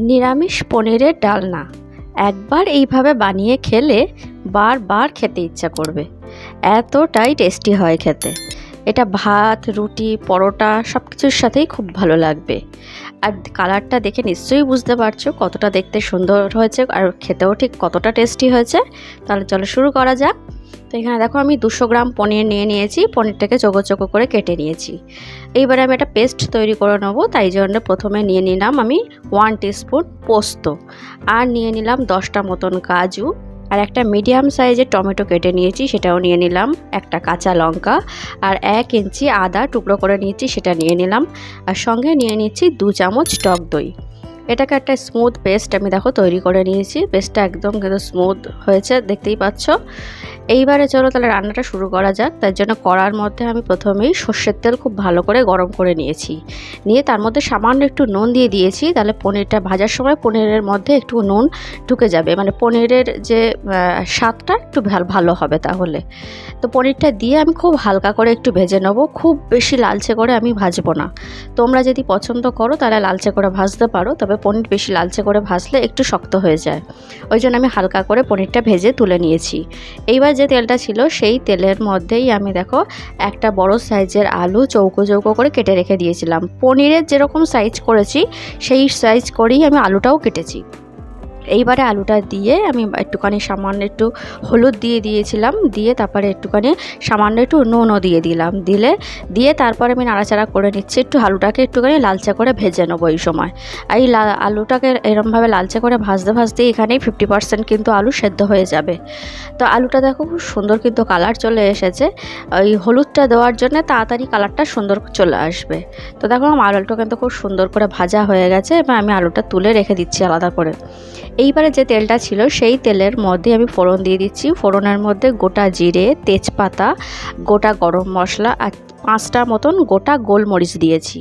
নিরামিষ পনিরের ডালনা। একবার এইভাবে বানিয়ে খেলে বারবার খেতে ইচ্ছা করবে। এতটাই টেস্টি হয় খেতে। এটা ভাত, রুটি, পরোটা সব কিছুর সাথেই খুব ভালো লাগবে। আর কালারটা দেখে নিশ্চয়ই বুঝতে পারছ কতটা দেখতে সুন্দর হয়েছে আর খেতেও ঠিক কতটা টেস্টি হয়েছে। তাহলে চলো শুরু করা যাক। তো এখানে দেখো আমি দুশো গ্রাম পনির নিয়ে নিয়েছি, পনিরটাকে চোখো চোখো করে কেটে নিয়েছি। এইবারে আমি একটা পেস্ট তৈরি করে নেব, তাই জন্য প্রথমে নিয়ে নিলাম আমি ওয়ান টিস্পুন পোস্ত। আর নিয়ে নিলাম দশটা মতন কাজু। আর একটা মিডিয়াম সাইজের টমেটো কেটে নিয়েছি, সেটাও নিয়ে নিলাম। একটা কাঁচা লঙ্কা আর এক ইঞ্চি আদা টুকরো করে নিয়েছি, সেটা নিয়ে নিলাম। আর সঙ্গে নিয়ে নিচ্ছি দু চামচ টক দই। এটাকে একটা স্মুথ পেস্ট আমি দেখো তৈরি করে নিয়েছি। পেস্টটা একদম কিন্তু স্মুথ হয়েছে, দেখতেই পাচ্ছ? এইবারে চলো তাহলে রান্নাটা শুরু করা যাক। তার জন্য কড়ার মধ্যে আমি প্রথমেই সর্ষের তেল খুব ভালো করে গরম করে নিয়েছি। নিয়ে তার মধ্যে সামান্য একটু নুন দিয়ে দিয়েছি, তাহলে পনিরটা ভাজার সময় পনিরের মধ্যে একটু নুন ঢুকে যাবে। মানে পনিরের যে স্বাদটা একটু ভালো হবে তাহলে। তো পনিরটা দিয়ে আমি খুব হালকা করে একটু ভেজে নেব। খুব বেশি লালচে করে আমি ভাজবো না। তোমরা যদি পছন্দ করো তাহলে লালচে করে ভাজতে পারো, তবে পনির বেশি লালচে করে ভাজলে একটু শক্ত হয়ে যায়। ওই জন্য আমি হালকা করে পনিরটা ভেজে তুলে নিয়েছি। এইবার যে তেলটা ছিল, সেই তেলের মধ্যেই আমি দেখো একটা বড় সাইজের আলু চৌকো চৌকো করে কেটে রেখে দিয়েছিলাম। পনিরের যেরকম সাইজ করেছি, সেই সাইজ করেই আমি আলুটাও কেটেছি। এইবারে আলুটা দিয়ে আমি একটুখানি সামান্য একটু হলুদ দিয়ে দিয়েছিলাম, দিয়ে তারপরে একটুখানি সামান্য একটু নুনও দিয়ে দিলাম। দিলে, দিয়ে তারপরে আমি নাড়াচাড়া করে নিচ্ছি, একটু আলুটাকে একটুখানি লালচা করে ভেজে নেব এই সময়। এই আলুটাকে এরমভাবে লালচে করে ভাজতে ভাজতে এখানেই ফিফটি পার্সেন্ট কিন্তু আলু সেদ্ধ হয়ে যাবে। তো আলুটা দেখো খুব সুন্দর কিন্তু কালার চলে এসেছে। ওই হলুদটা দেওয়ার জন্য তাড়াতাড়ি কালারটা সুন্দর চলে আসবে। তো দেখো আমার আলুটা কিন্তু খুব সুন্দর করে ভাজা হয়ে গেছে এবং আমি আলুটা তুলে রেখে দিচ্ছি আলাদা করে। এইবারে যে তেলটা ছিল, সেই তেলের মধ্যে আমি ফোড়ন দিয়ে দিচ্ছি। ফোড়নের মধ্যে গোটা জিরে, তেজপাতা, গোটা গরম মশলা আর পাঁচটা মতন গোটা গোলমরিচ দিয়েছি।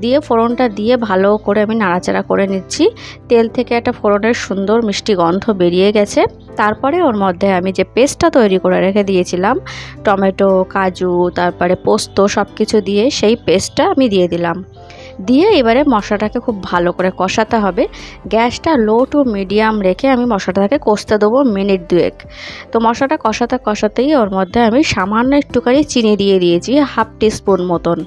দিয়ে ফোড়নটা দিয়ে ভালো করে আমি নাড়াচাড়া করে নিচ্ছি। তেল থেকে একটা ফোড়নের সুন্দর মিষ্টি গন্ধ বেরিয়ে গেছে। তারপরে ওর মধ্যে আমি যে পেস্টটা তৈরি করে রেখে দিয়েছিলাম, টমেটো, কাজু, তারপরে পোস্ত সব কিছু দিয়ে সেই পেস্টটা আমি দিয়ে দিলাম। দিয়ে এবারে মশলাটাকে খুব ভালো করে কষাতে হবে। গ্যাসটা লো টু মিডিয়াম রেখে আমি মশলাটাকে কষতে দেবো মিনিট দুয়েক। তো মশলাটা কষাতে কষাতেই ওর মধ্যে আমি সামান্য একটুখানি চিনি দিয়ে দিয়েছি, হাফ টিস্পুন মতন।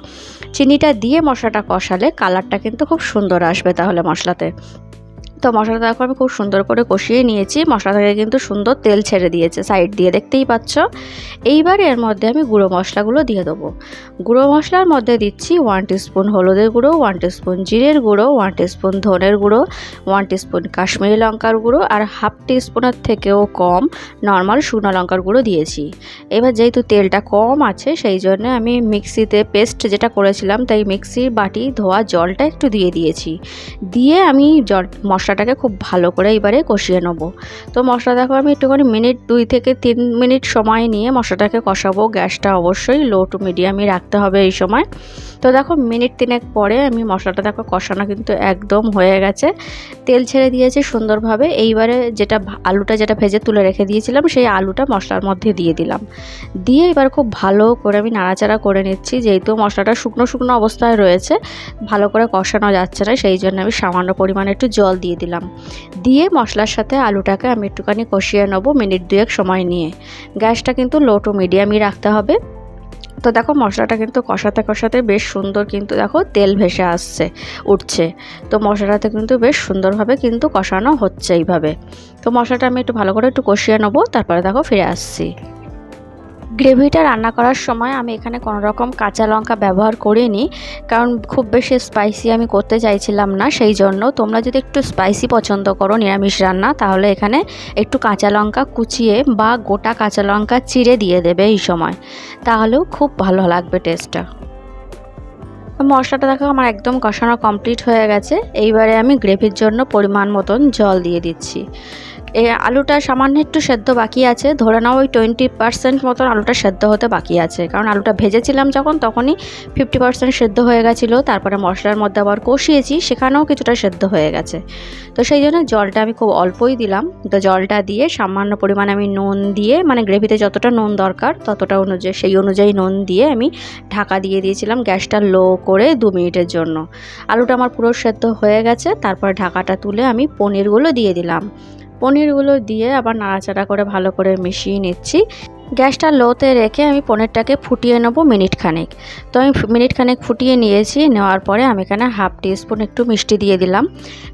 চিনিটা দিয়ে মশলাটা কষালে কালারটা কিন্তু খুব সুন্দর আসবে তাহলে মশলাতে। তো মশলাটা দেখো আমি খুব সুন্দর করে কষিয়ে নিয়েছি। মশলা থেকে কিন্তু সুন্দর তেল ছেড়ে দিয়েছে সাইড দিয়ে দেখতেই পাচ্ছ। এইবার এর মধ্যে আমি গুঁড়ো মশলাগুলো দিয়ে দেবো। গুঁড়ো মশলার মধ্যে দিচ্ছি ওয়ান টিস্পুন হলুদের গুঁড়ো ওয়ান টিস্পুন জিরের গুঁড়ো ওয়ান টিস্পুন ধনের গুঁড়ো ওয়ান টিস্পুন কাশ্মীরি লঙ্কার গুঁড়ো আর হাফ টিস্পুনের থেকেও কম নর্মাল শুকনো লঙ্কার গুঁড়ো দিয়েছি। এবার যেহেতু তেলটা কম আছে, সেই জন্য আমি মিক্সিতে পেস্ট যেটা করেছিলাম, তাই মিক্সির বাটি ধোয়া জলটা একটু দিয়ে দিয়েছি। দিয়ে আমি জল মশলা মশলাটাকে খুব ভালো করে এবারে কষিয়ে নেব। তো মশলা দেখো, আমি একটুখানি মিনিট দুই থেকে তিন মিনিট সময় নিয়ে মশলাটাকে কষাবো। গ্যাসটা অবশ্যই লো টু মিডিয়ামই রাখতে হবে এই সময়। তো দেখো, মিনিট তিনেক পরে আমি মশলাটা দেখো, কষানো কিন্তু একদম হয়ে গেছে। তেল ছেড়ে দিয়েছে সুন্দরভাবে। এইবারে যেটা আলুটা যেটা ভেজে তুলে রেখে দিয়েছিলাম, সেই আলুটা মশলার মধ্যে দিয়ে দিলাম। দিয়ে এবার খুব ভালো করে আমি নাড়াচাড়া করে নিচ্ছি, যেহেতু মশলাটা শুকনো শুকনো অবস্থায় রয়েছে, ভালো করে কষানো যাচ্ছে না, সেই জন্য আমি সামান্য পরিমাণে একটু জল দিয়ে দিলাম। দিয়ে মশলার সাথে আলুটাকে আমি একটুখানি কষিয়ে নেব মিনিট দুয়েক সময় নিয়ে। গ্যাসটা কিন্তু লো টু মিডিয়ামই রাখতে হবে। তো দেখো মশলাটা কিন্তু কষাতে কষাতে বেশ সুন্দর কিন্তু দেখো তেল ভেসে আসছে, উঠছে। তো মশলাটা কিন্তু বেশ সুন্দরভাবে কিন্তু কষানো হচ্ছে এইভাবে। তো মশলাটা আমি একটু ভালো করে একটু কষিয়ে নেব, তারপরে দেখো ফিরে আসছি। গ্রেভিটা রান্না করার সময় আমি এখানে কোনো রকম কাঁচা লঙ্কা ব্যবহার করিনি, কারণ খুব বেশি স্পাইসি আমি করতে চাইছিলাম না, সেই জন্য তোমরা যদি একটু স্পাইসি পছন্দ করো নিরামিষ রান্না, তাহলে এখানে একটু কাঁচা লঙ্কা কুচিয়ে বা গোটা কাঁচা লঙ্কা চিড়ে দিয়ে দেবে এই সময়। তাহলেও খুব ভালো লাগবে টেস্টটা মশলাটা দেখো আমার একদম কষানো কমপ্লিট হয়ে গেছে, এইবারে আমি গ্রেভির জন্য পরিমাণ মতন জল দিয়ে দিচ্ছি। এই আলুটা সামান্য একটু সেদ্ধ বাকি আছে। ধরে নাও ওই টোয়েন্টি পার্সেন্ট মতন আলুটা সেদ্ধ হতে বাকি আছে। কারণ আলুটা ভেজেছিলাম যখন, তখনই ফিফটি পার্সেন্ট সেদ্ধ হয়ে গেছিল। তারপরে মশলার মধ্যে আবার কষিয়েছি, সেখানেও কিছুটা সেদ্ধ হয়ে গেছে। তো সেই জন্য জলটা আমি খুব অল্পই দিলাম। তো জলটা দিয়ে সামান্য পরিমাণে আমি নুন দিয়ে মানে গ্রেভিতে যতটা নুন দরকার, ততটা অনুযায়ী সেই অনুযায়ী নুন দিয়ে আমি ঢাকা দিয়ে দিয়েছিলাম গ্যাসটা লো করে দু মিনিটের জন্য। আলুটা আমার পুরো সেদ্ধ হয়ে গেছে। তারপর ঢাকাটা তুলে আমি পনিরগুলো দিয়ে দিলাম। পনিরগুলো দিয়ে আবার নাড়াচাড়া করে ভালো করে মিশিয়ে নিচ্ছি। গ্যাসটা লোতে রেখে আমি পনিরটাকে ফুটিয়ে নেব মিনিট খানেক তো আমি মিনিট খানেক ফুটিয়ে নিয়েছি, নেওয়ার পরে আমি এখানে হাফ টিস্পুন একটু মিষ্টি দিয়ে দিলাম।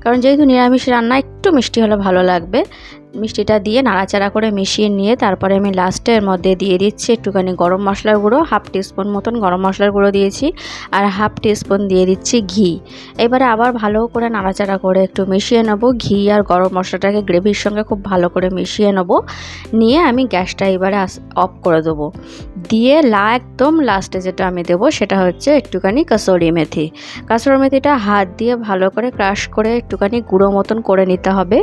কারণ যেহেতু নিরামিষ রান্না, একটু মিষ্টি হলে ভালো লাগবে। মিষ্টিটা দিয়ে নাড়াচাড়া করে মিশিয়ে নিয়ে তারপরে আমি লাস্টের মধ্যে দিয়ে দিচ্ছি একটুখানি গরম মশলার গুঁড়ো হাফ টিস্পুন মতন গরম মশলার গুঁড়ো দিয়েছি আর হাফ টিস্পুন দিয়ে দিচ্ছি ঘি। এবারে আবার ভালো করে নাড়াচাড়া করে একটু মিশিয়ে নেব। ঘি আর গরম মশলাটাকে গ্রেভির সঙ্গে খুব ভালো করে মিশিয়ে নেব। নিয়ে আমি গ্যাসটা এবারে অফ করে দেবো। দিয়ে লা একদম লাস্টে যেটা আমি দেবো সেটা হচ্ছে একটুখানি কাসুরি মেথি। কাসুরি মেথিটা হাত দিয়ে ভালো করে ক্রাশ করে একটুখানি গুঁড়ো মতন করে নিতে হবে।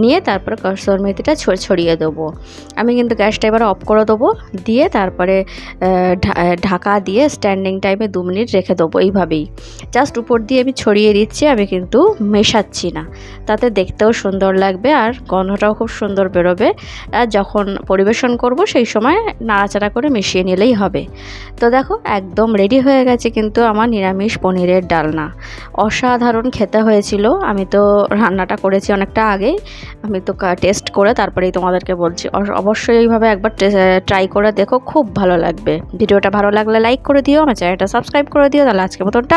নিয়ে তারপরে কাসুরি মেথিটা ছড়িয়ে দেবো। আমি কিন্তু গ্যাসটা এবার অফ করে দেবো, দিয়ে তারপরে ঢাকা দিয়ে স্ট্যান্ডিং টাইমে দু মিনিট রেখে দেবো এইভাবেই। জাস্ট উপর দিয়ে আমি ছড়িয়ে দিচ্ছি, আমি কিন্তু মেশাচ্ছি না। তাতে দেখতেও সুন্দর লাগবে আর গন্ধটাও খুব সুন্দর বেরোবে। আর যখন পরিবেশন করব, সেই সময় নাড়াচাড়া করে মিশিয়ে নিলেই হবে। তো দেখো, একদম রেডি হয়ে গেছে কিন্তু আমার নিরামিষ পনিরের ডালনা। অসাধারণ খেতে হয়েছিল। আমি তো রান্নাটা করেছি অনেকটা আগেই। আমি তো টেস্ট করে তারপরেই তোমাদেরকে বলছি। অবশ্যই এইভাবে একবার ট্রাই করে দেখো, খুব ভালো লাগবে। ভিডিওটা ভালো লাগলে লাইক করে দিও, আমার চ্যানেলটা সাবস্ক্রাইব করে দিও, তাহলে আজকে মতনটা